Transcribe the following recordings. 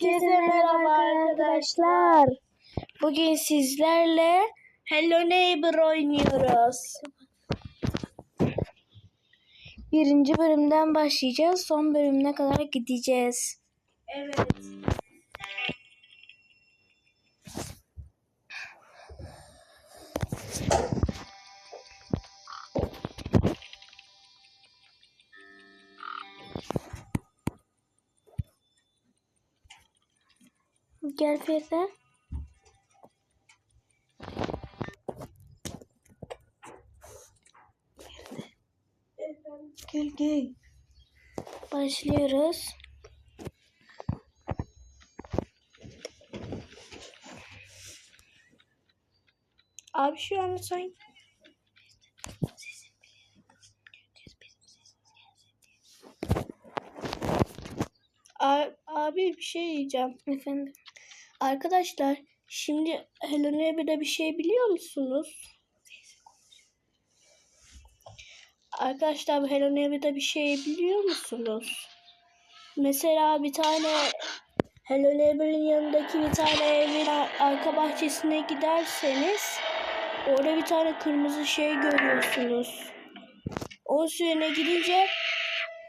Herkese merhaba arkadaşlar. Bugün sizlerle Hello Neighbor oynuyoruz. Birinci bölümden başlayacağız. Son bölümüne kadar gideceğiz. Evet. Gel Feride. Gel gel. Başlıyoruz. Abi şu an sen A- abi bir şey diyeceğim. Efendim. Arkadaşlar şimdi Hello Neighbor'da bir şey biliyor musunuz? Arkadaşlar Hello Neighbor'da bir şey biliyor musunuz? Mesela bir tane Hello Neighbor'ın yanındaki bir tane evin ar- arka bahçesine giderseniz orada bir tane kırmızı şey görüyorsunuz. O suyuna gidince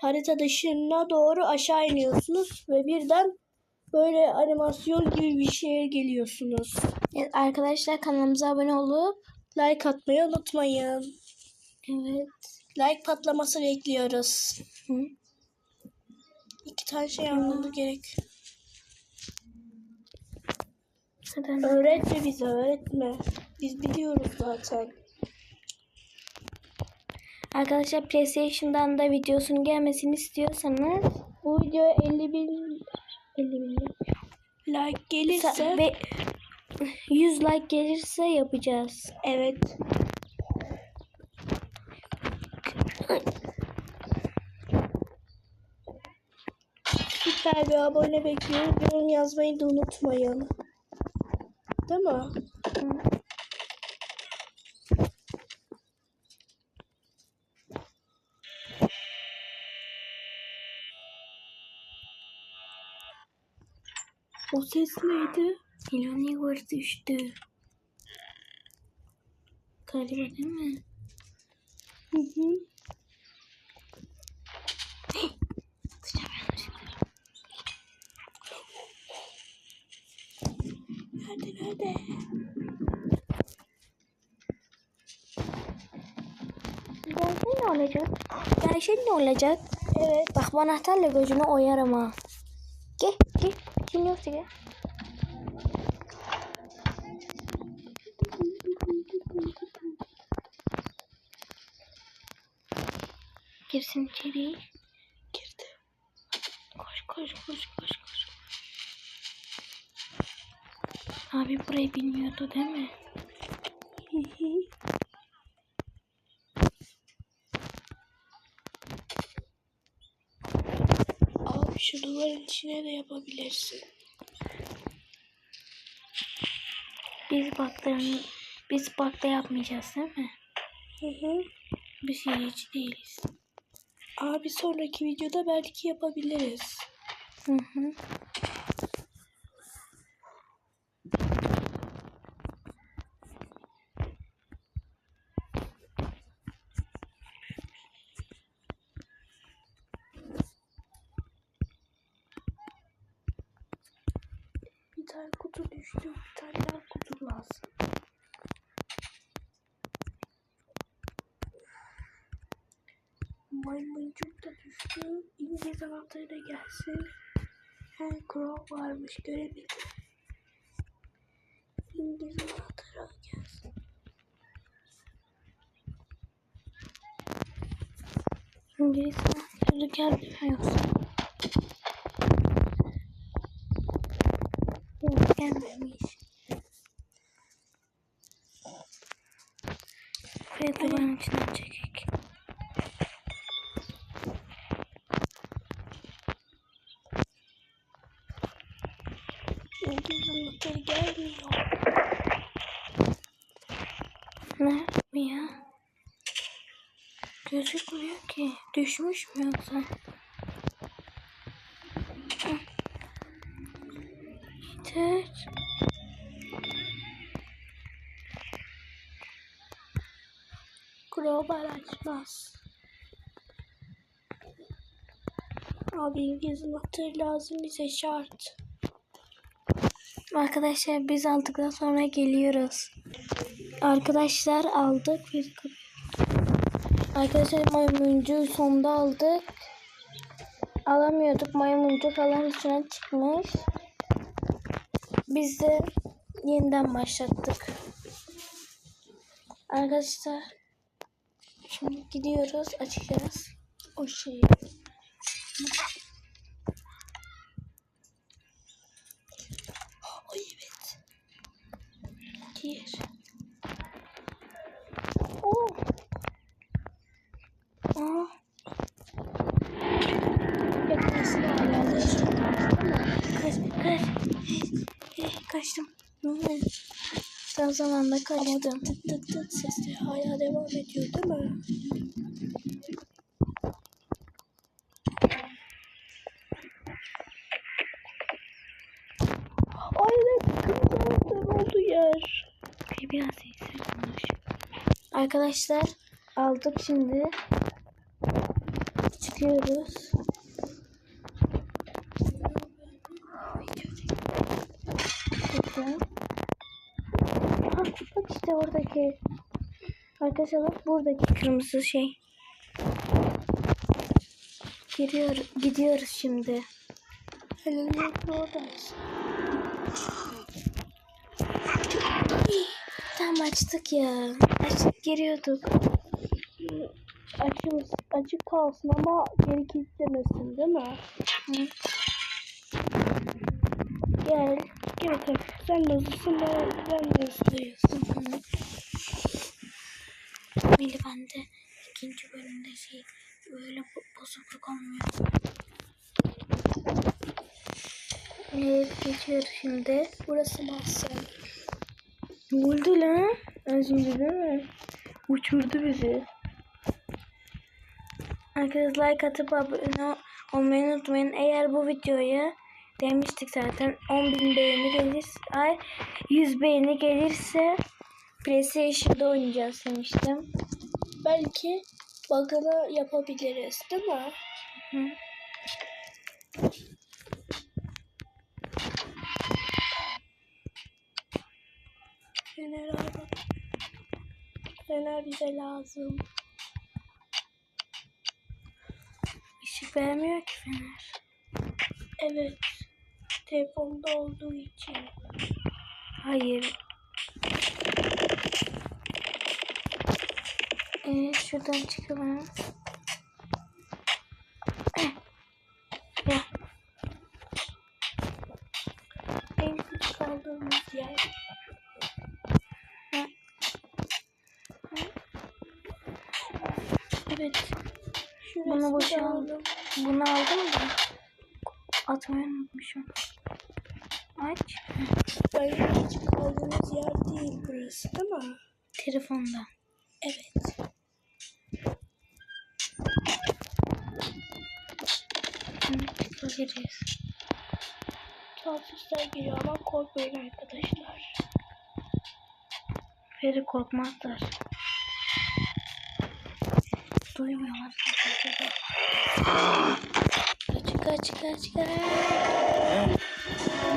harita dışına doğru aşağı iniyorsunuz ve birden böyle animasyon gibi bir şeye geliyorsunuz. Evet, arkadaşlar kanalımıza abone olup Like atmayı unutmayın. evet. Like patlaması bekliyoruz. Hı. İki tane şey yapmamız gerek. Hadi. Öğretme bize öğretme. Biz biliyoruz zaten. Arkadaşlar PlayStation'dan da videosunun gelmesini istiyorsanız Bu videoya 50 bin 50 bin like gelirse ve 100 like gelirse yapacağız. evet. Süper bir abone bekliyoruz. Yorum yazmayı da unutmayın. Değil mi? Ses neydi? Milyon Igor düştü. Galiba değil mi? Hı hı. Nerede nerede? Gelse ne olacak? Gelse ne olacak? Evet. Bak bu anahtarla gözünü oyarım ha. Yoksa gel. Girsin içeri. Girdi. Koş koş koş koş koş. Abi burayı bilmiyordu değil mi? Duvarın içine de yapabilirsin. Biz baklarını biz bakta yapmayacağız değil mi? Hı hı. Biz hiç değiliz. Abi sonraki videoda belki yapabiliriz. Hı hı. Bir tane kutu düştü. Bir tane daha kutu lazım. Maymuncuk da düştü. İngiliz anahtarı da gelsin. Her crow varmış göremedim. İngiliz anahtarı gelsin. İngiliz anahtarı geldi mi yoksa? Anahtarı gelmiyor. Nerede bu ya? Gözükmüyor ki. Düşmüş mü yoksa? Yeter. Global açmaz. Abi İngiliz lazım bize şart. Arkadaşlar biz aldıktan sonra geliyoruz. Arkadaşlar aldık. Arkadaşlar maymuncuğu sonda aldık. Alamıyorduk. Maymuncuk alan dışına çıkmış. Biz de yeniden başlattık. Arkadaşlar şimdi gidiyoruz. Açacağız. O şey. Diğer. Oh. Aa, da hala kaç, kaç. Kaçtım. Tam zamanda Ama kaçtım. tık tık tık sesleri hala devam ediyor değil mi? Ay evet kırmızı oldu yer. Bir biraz sessiz konuş. Arkadaşlar aldık şimdi. Çıkıyoruz. Bak işte oradaki. Arkadaşlar bak buradaki kırmızı şey. Giriyor, gidiyoruz şimdi. Elini oradayız. Tam açtık ya. Açtık giriyorduk. Açımız açık kalsın ama geri kilitlemesin değil mi? Hı. Gel. Gel bakalım. Sen de hızlısın ben, ben de hızlıyım. Meli bende ikinci bölümde şey böyle bo- bozukluk olmuyor. Evet geçiyoruz şimdi. Burası mahzen. Ne oldu lan? Az önce değil mi? Uçurdu bizi. Arkadaşlar like atıp abone olmayı unutmayın. Eğer bu videoya demiştik zaten 10.000 beğeni gelirse, ay 100 beğeni gelirse PlayStation'da oynayacağız demiştim. Belki bug'ını yapabiliriz değil mi? Hı. Fener abi. Fener bize lazım. Işık vermiyor ki fener. Evet. Telefonda olduğu için. Hayır. Evet şuradan çıkalım. Boşalt. alalım. bunu aldım da atmayı unutmuşum. Aç. En küçük kaldığımız yer değil burası değil mi? Telefonda. Evet. Tuhaf sesler geliyor ama korkmayın arkadaşlar. Feri korkmazlar. Duymuyorlar. Kaç kaç kaç kaç.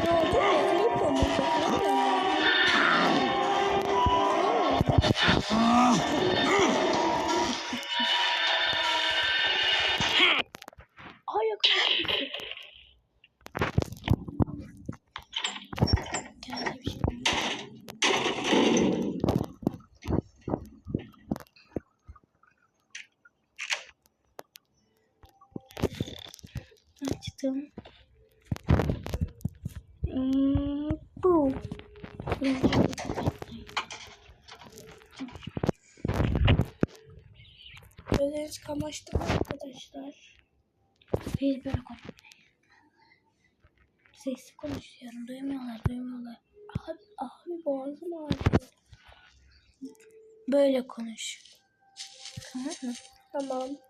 Ne oldu? Evlilik mi Ay yakaladım. Geldi bir şey. Açtım. Hmm, bu. Gözleriniz kamaştı mı arkadaşlar? Bir böyle konuş. Sesli konuşuyorum. Duymuyorlar, duymuyorlar. Abi, abi boğazım ağrıyor. Böyle konuş. Tamam mı? Tamam.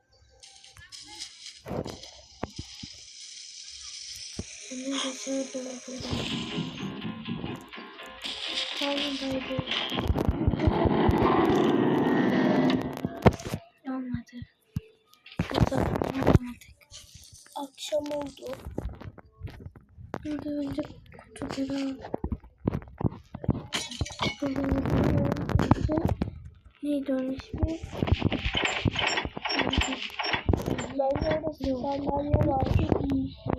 Bunun sesini duymuyorlar. tane Olmadı. Fotoğrafını alamadık. Akşam oldu. Burada önce kutuları Kutuları Neydi onun ismi? Bence orada sandalye var.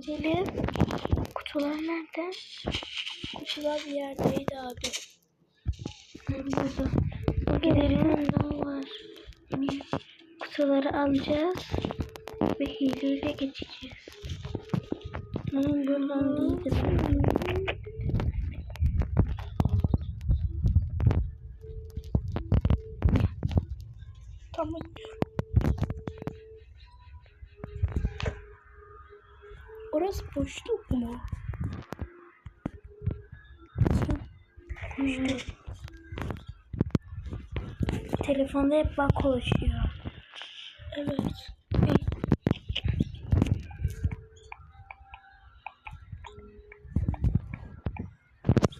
Gidelim. Kutular nerede? Kutular bir yerdeydi abi. Burada. Gidelim. daha var. Kutuları alacağız. Ve hileyle geçeceğiz. Onun buradan değildi. Tamam. Boşluk mu? Hmm. Telefonda hep bak oluşuyor. Evet.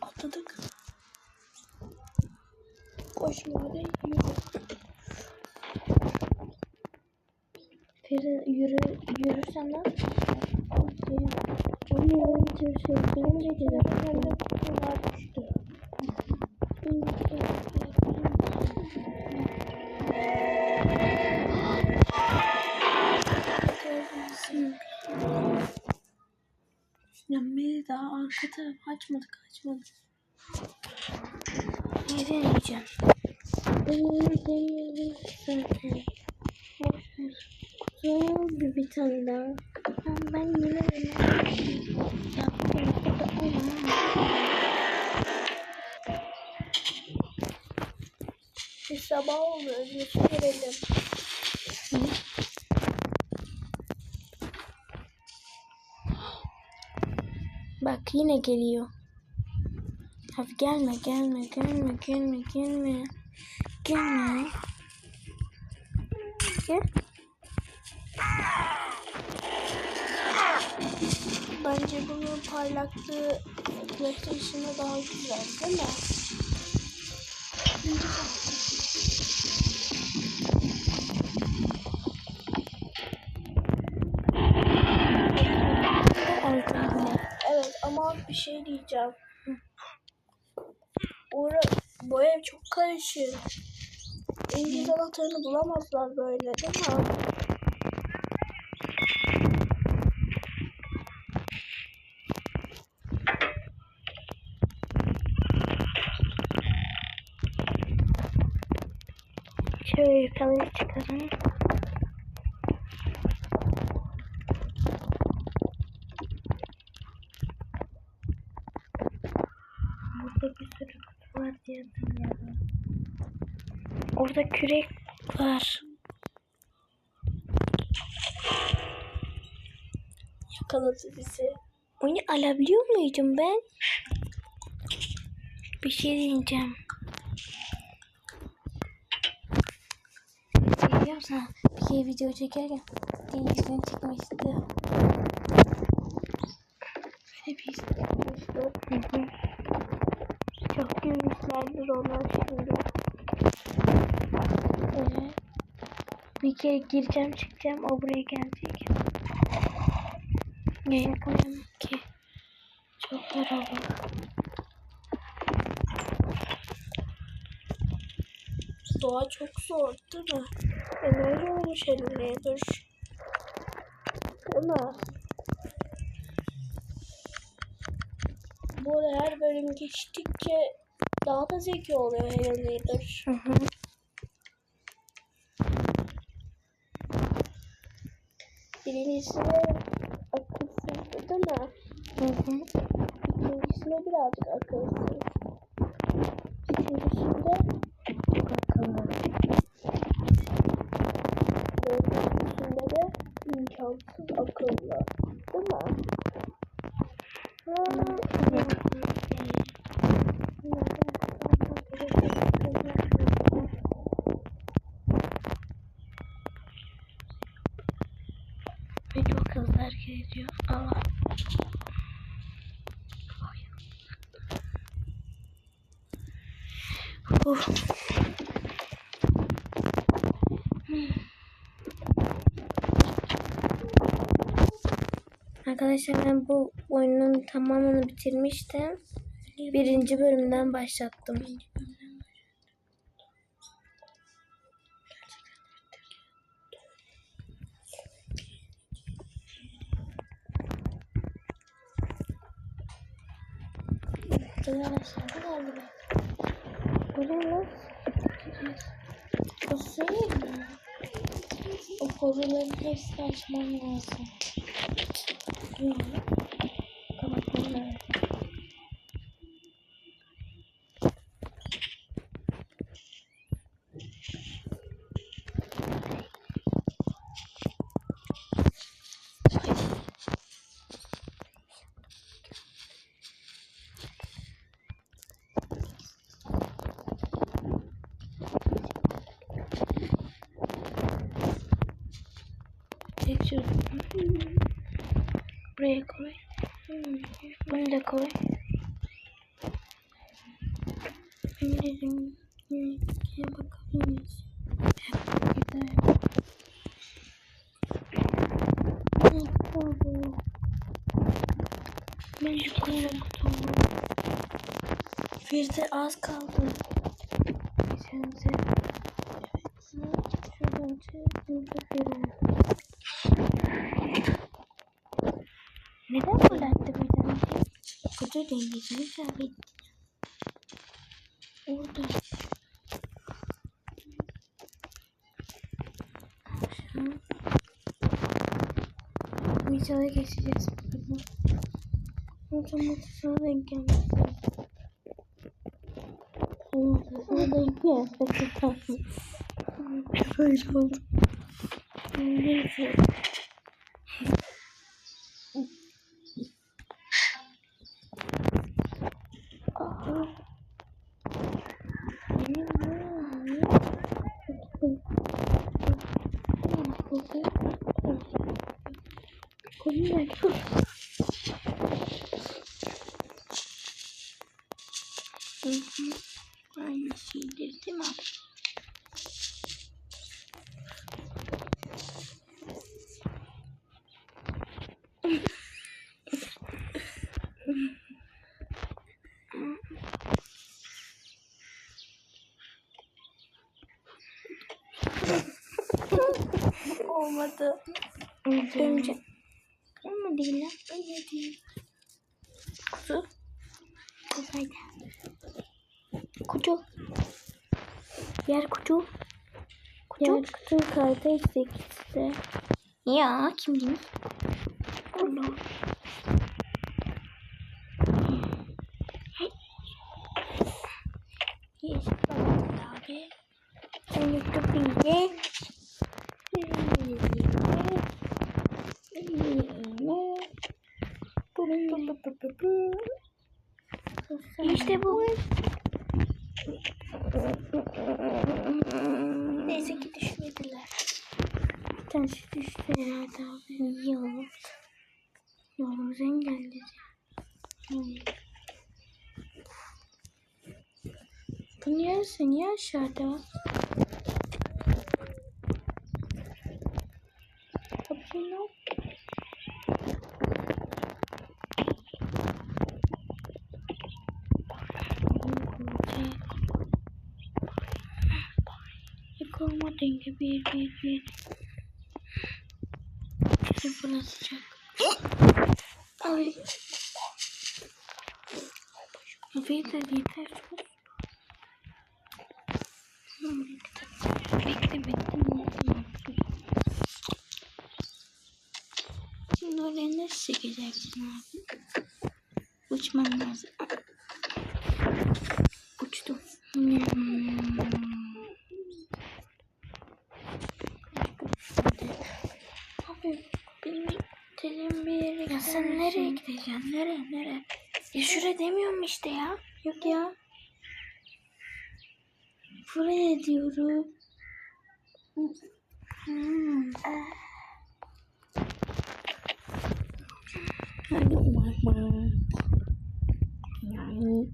Atladık. Koşma hadi yürü. Feri yürü, yürürsen lan. Onu öğretirse benim de Ben de kutular düştü. Ya Meri daha arka tarafı açmadık açmadık. Ne deneyeceğim? Deneyeceğim zaten. Kutu bir tane daha. Ben, yine yaptım. Bir sabah oldu ödüyorsun verelim. Bak yine geliyor. Abi gelme gelme gelme gelme gelme. Gelme. Gel. Bence bunun parlaklığı PlayStation'da daha güzel değil mi? Evet ama bir şey diyeceğim. Ora, bu ev çok karışık. İngiliz anahtarını bulamazlar böyle değil mi? Şöyle yukarıya çıkarım. Burada bir sürü kutu var diye hatırlıyorum. Orada kürek var. Yakaladı bizi. Onu alabiliyor muydum ben? Bir şey diyeceğim. Musun? Bir kere video çekerken denizden çıkmıştı. Böyle bir hı. Çok gülmüşlerdir onlar şimdi. Evet. Bir kere gireceğim çıkacağım o buraya gelecek. Ne yakalayamam ki? Çok zor Doğa çok zor değil mi? E böyle olmuş dur. Mi? Bu arada her bölüm geçtikçe daha da zeki oluyor Neighbor. Hı hı. Birincisine akılsızdı değil mi? Hı hı. İkincisine birazcık akılsız. Üçüncüsünde Çok akıllı. Çok akıllı. Değil mi? Ve çok hızlı hareket ediyor. Allah. Uf. Arkadaşlar ben bu oyunun tamamını bitirmiştim. Birinci bölümden başlattım. O koruların hepsini açman lazım. Şunu. Buraya koy. Bunu da koy. Eminim. Gel bakalım. Güzel. Ben şu koyalım kutumu. Bir de az kaldı. De. Şuradan çek. Şuradan Neden böyle attı birden? Kutu dengesini sabit. Orada. Videoya geçeceğiz. Otomatik denk gelmesi. Otomatik denk gelmesi Böyle oldu. Neyse. Aynı şeydir değil mi? Olmadı. Önce. Ama değil lan. Öyle değil. Kutu. Kutuydu. Kutu. Diğer kutu. Kutu. Diğer kutu kayda eksik işte. Ya kim demiş? Allah. Yes, abi. İşte bu. Neyse ki düşmediler. Tanesi düştü herhalde abi. Yok. Yolumuzu engelledi. Bu niye, niye aşağıda? Kapı yok. Yıkılma denge bir bir bir. Sıfır atacak. Ay. Yeter yeter. Bekle bekle. Şimdi oraya nasıl çekeceksin abi? Uçman lazım. nereye gideceğim? Nereye nereye? Ya şuraya demiyorum işte ya. Yok ya. Buraya diyorum. Hmm. Hadi umarım. Yani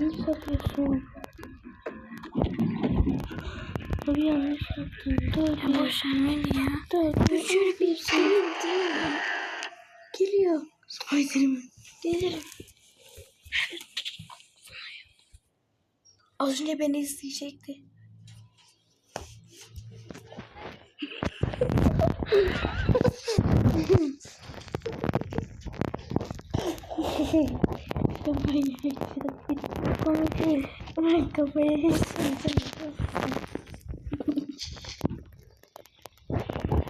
yanlış yapıyorsun. Tabii yanlış yaptın. Dur Ya boş ver ya. dur. dur. Şöyle bir şey değil mi? Geliyor. Spiderman. Gelirim. Az önce beni izleyecekti. Kafayı değil. Ay kafayı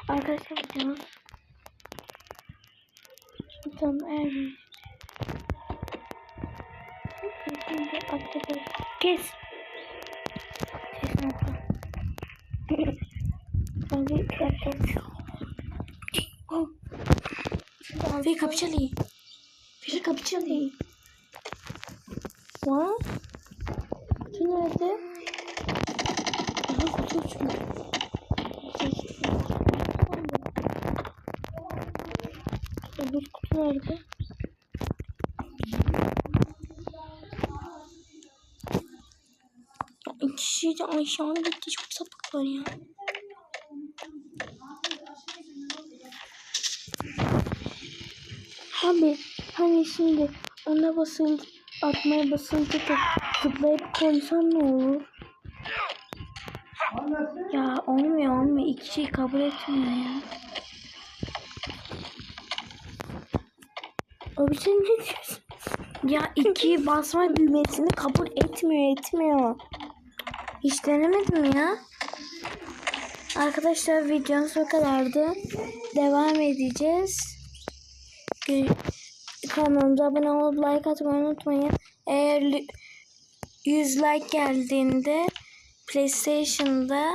Arkadaşlar videomuz Tamam eğer Şimdi arkadaşlar kes. Kes nokta. Abi Kes. Oh. Ve kapı çalıyor. bir kapı çalıyor. What? Kutu nerede? Aha kutu uçmuş. Öbür kutu nerede? İki kişi de aşağı gitti. Çok sapıklar ya. Abi hani şimdi ona basınca atmaya basınca da zıplayıp koysan ne olur? Ya olmuyor olmuyor. İki şey kabul etmiyor ya. Abi sen ne diyorsun? Ya iki basma düğmesini kabul etmiyor etmiyor. Hiç denemedim ya. Arkadaşlar videomuz bu kadardı. Devam edeceğiz. Gö- Kanalımıza abone olup like atmayı unutmayın. Eğer li- 100 like geldiğinde PlayStation'da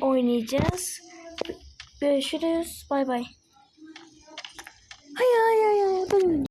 oynayacağız. Görüşürüz. Bay bay. Hay hay hay hay.